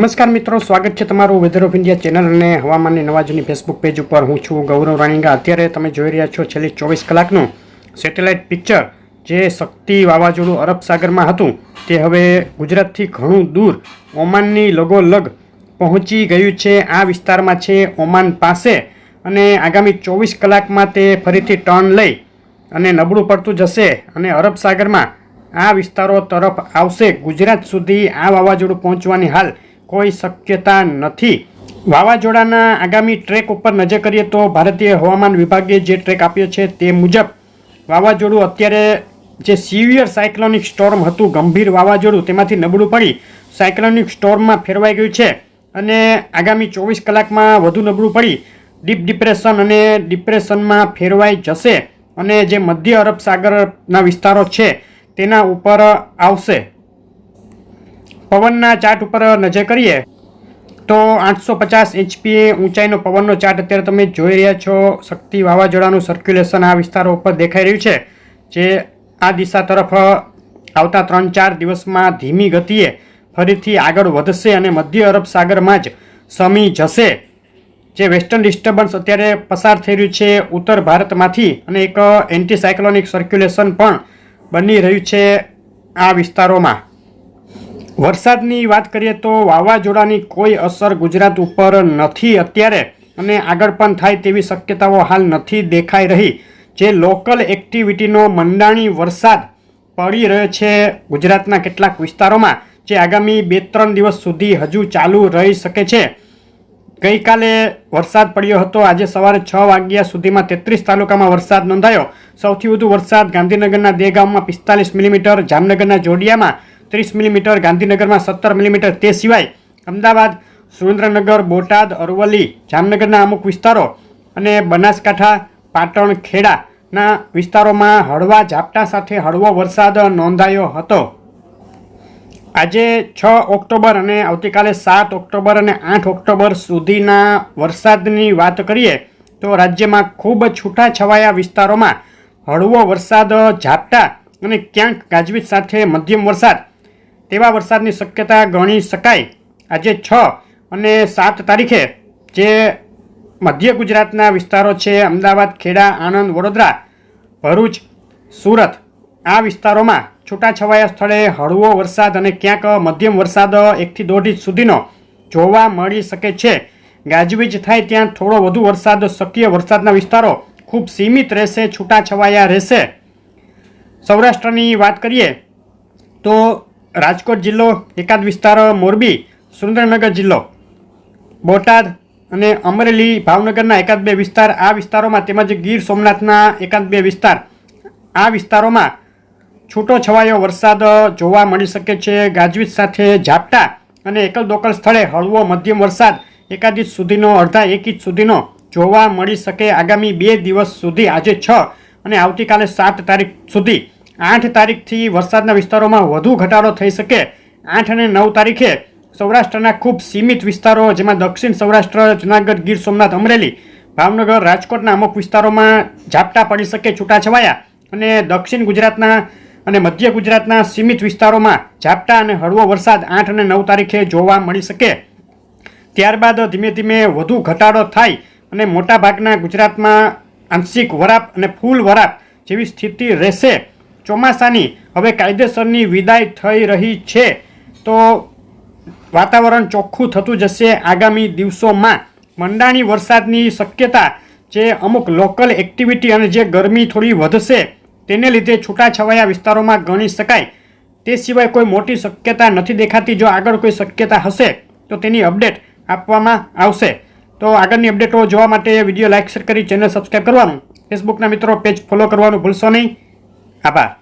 નમસ્કાર મિત્રો, સ્વાગત છે તમારું વેધર ઓફ ઇન્ડિયા ચેનલ અને હવામાનની નવાજની ફેસબુક પેજ ઉપર. હું છું ગૌરવ રાણીંગા. અત્યારે તમે જોઈ રહ્યા છો છેલ્લી ચોવીસ કલાકનું સેટેલાઇટ પિક્ચર જે શક્તિ વાવાઝોડું અરબ સાગરમાં હતું. તે હવે ગુજરાતથી ઘણું દૂર ઓમાનની લગોલગ પહોંચી ગયું છે. આ વિસ્તારમાં છે ઓમાન પાસે અને આગામી ચોવીસ કલાકમાં તે ફરીથી ટર્ન લઈ અને નબળું પડતું જશે અને અરબ સાગરમાં આ વિસ્તારો તરફ આવશે. ગુજરાત સુધી આ વાવાઝોડું પહોંચવાની હાલ કોઈ શક્યતા નથી. વાવાઝોડાના આગામી ટ્રેક ઉપર નજર કરીએ તો ભારતીય હવામાન વિભાગે જે ટ્રેક આપ્યો છે તે મુજબ વાવાઝોડું અત્યારે જે સિવિયર સાયક્લોનિક સ્ટોર્મ હતું, ગંભીર વાવાઝોડું તેમાંથી નબળું પડી સાયક્લોનિક સ્ટોર્મમાં ફેરવાઈ ગયું છે અને આગામી ચોવીસ કલાકમાં વધુ નબળું પડી. ડીપ ડિપ્રેશન અને ડિપ્રેશનમાં ફેરવાઈ જશે અને જે મધ્ય અરબ સાગરના વિસ્તારો છે તેના ઉપર આવશે. પવનના ચાર્ટ ઉપર નજર કરીએ, તો આઠસો પચાસ એચપીએ ઊંચાઈનો પવનનો ચાર્ટ અત્યારે તમે જોઈ રહ્યા છો. શક્તિ વાવાઝોડાનું સર્ક્યુલેશન આ વિસ્તારો ઉપર દેખાઈ રહ્યું છે, જે આ દિશા તરફ આવતા ત્રણ ચાર દિવસમાં ધીમી ગતિએ ફરીથી આગળ વધશે અને મધ્ય અરબ સાગરમાં જ સમી જશે. જે વેસ્ટર્ન ડિસ્ટર્બન્સ અત્યારે પસાર થઈ રહ્યું છે ઉત્તર ભારતમાંથી અને એક એન્ટીસાયક્લોનિક સર્ક્યુલેશન પણ બની રહ્યું છે આ વિસ્તારોમાં. વરસાદની વાત કરીએ તો વાવાઝોડાની કોઈ અસર ગુજરાત ઉપર નથી અત્યારે અને આગળ પણ થાય તેવી શક્યતાઓ હાલ નથી દેખાઈ રહી. જે લોકલ એક્ટિવિટીનો મંડાણી વરસાદ પડી રહ્યો છે ગુજરાતના કેટલાક વિસ્તારોમાં, જે આગામી બે ત્રણ દિવસ સુધી હજુ ચાલુ રહી શકે છે. ગઈકાલે વરસાદ પડ્યો હતો. આજે સવારે છ વાગ્યા સુધીમાં તેત્રીસ તાલુકામાં વરસાદ નોંધાયો. સૌથી વધુ વરસાદ ગાંધીનગરના દેગામમાં પિસ્તાલીસ મિલીમીટર, જામનગરના જોડિયામાં ત્રીસ મિલીમીટર, ગાંધીનગરમાં સત્તર મિલીમીટર તે સિવાય અમદાવાદ, સુરેન્દ્રનગર, બોટાદ, અરવલ્લી, જામનગરના અમુક વિસ્તારો અને બનાસકાંઠા પાટણ ખેડાના વિસ્તારોમાં હળવા ઝાપટા સાથે હળવો વરસાદ નોંધાયો હતો. આજે છ ઓક્ટોબર અને આવતીકાલે સાત ઓક્ટોબર અને આઠ ઓક્ટોબર સુધીના વરસાદની વાત કરીએ તો રાજ્યમાં ખૂબ છૂટાછવાયા વિસ્તારોમાં હળવો વરસાદ, ઝાપટા અને ક્યાંક ગાજવીજ સાથે મધ્યમ વરસાદ તેવા વરસાદની શક્યતા ગણી શકાય. આજે છ અને સાત તારીખે જે મધ્ય ગુજરાતના વિસ્તારો છે, અમદાવાદ, ખેડા, આણંદ, વડોદરા, ભરૂચ, સુરત, આ વિસ્તારોમાં છૂટાછવાયા સ્થળે હળવો વરસાદ અને ક્યાંક મધ્યમ વરસાદ એકથી દોઢ ઇંચ સુધીનો જોવા મળી શકે છે. ગાજવીજ થાય ત્યાં થોડો વધુ વરસાદ, શક્ય વરસાદના વિસ્તારો ખૂબ સીમિત રહેશે, છૂટાછવાયા રહેશે. સૌરાષ્ટ્રની વાત કરીએ તો રાજકોટ જિલ્લો, એકાદ વિસ્તાર, મોરબી, સુરેન્દ્રનગર જિલ્લો. બોટાદ અને અમરેલી, ભાવનગરના એકાદ બે વિસ્તાર, આ વિસ્તારોમાં તેમજ ગીર સોમનાથના એકાદ બે વિસ્તાર, આ વિસ્તારોમાં છૂટો છવાયો વરસાદ જોવા મળી શકે છે. ગાજવીજ સાથે ઝાપટા અને એકલ દોકલ સ્થળે હળવો મધ્યમ વરસાદ એકાદ ઇંચ સુધીનો, અડધા એક ઇંચ સુધીનો જોવા મળી શકે. આગામી બે દિવસ સુધી, આજે છ અને આવતીકાલે સાત તારીખ સુધી આઠ તારીખથી વરસાદના વિસ્તારોમાં વધુ ઘટાડો થઈ શકે. આઠ અને નવ તારીખે સૌરાષ્ટ્રના ખૂબ સીમિત વિસ્તારો, જેમાં દક્ષિણ સૌરાષ્ટ્ર, જુનાગઢ, ગીર સોમનાથ, અમરેલી, ભાવનગર, રાજકોટના અમુક વિસ્તારોમાં ઝાપટા પડી શકે, છૂટાછવાયા અને દક્ષિણ ગુજરાતના અને મધ્ય ગુજરાતના સીમિત વિસ્તારોમાં ઝાપટા અને હળવો વરસાદ આઠ અને નવ તારીખે જોવા મળી શકે. ત્યારબાદ ધીમે ધીમે વધુ ઘટાડો થાય અને મોટાભાગના ગુજરાતમાં આંશિક વરાપ અને ફૂલ વરાપ જેવી સ્થિતિ રહેશે. ચોમાસાની. હવે કાયદેસરની વિદાય થઈ રહી છે. તો વાતાવરણ ચોખ્ખું થતું જશે આગામી દિવસોમાં. મંડાણી વરસાદની શક્યતા જે અમુક લોકલ એક્ટિવિટી અને જે ગરમી થોડી વધશે, તેને લીધે છૂટાછવાયા વિસ્તારોમાં ગણી શકાય. તે સિવાય કોઈ મોટી શક્યતા નથી દેખાતી. જો આગળ કોઈ શક્યતા હશે, તો તેની અપડેટ આપવામાં આવશે. તો આગળની અપડેટો જોવા માટે વીડિયો લાઇક, શેર કરી ચેનલ સબસ્ક્રાઈબ કરવાનું. ફેસબુકના મિત્રો, પેજ ફોલો કરવાનું ભૂલશો નહીં. apa?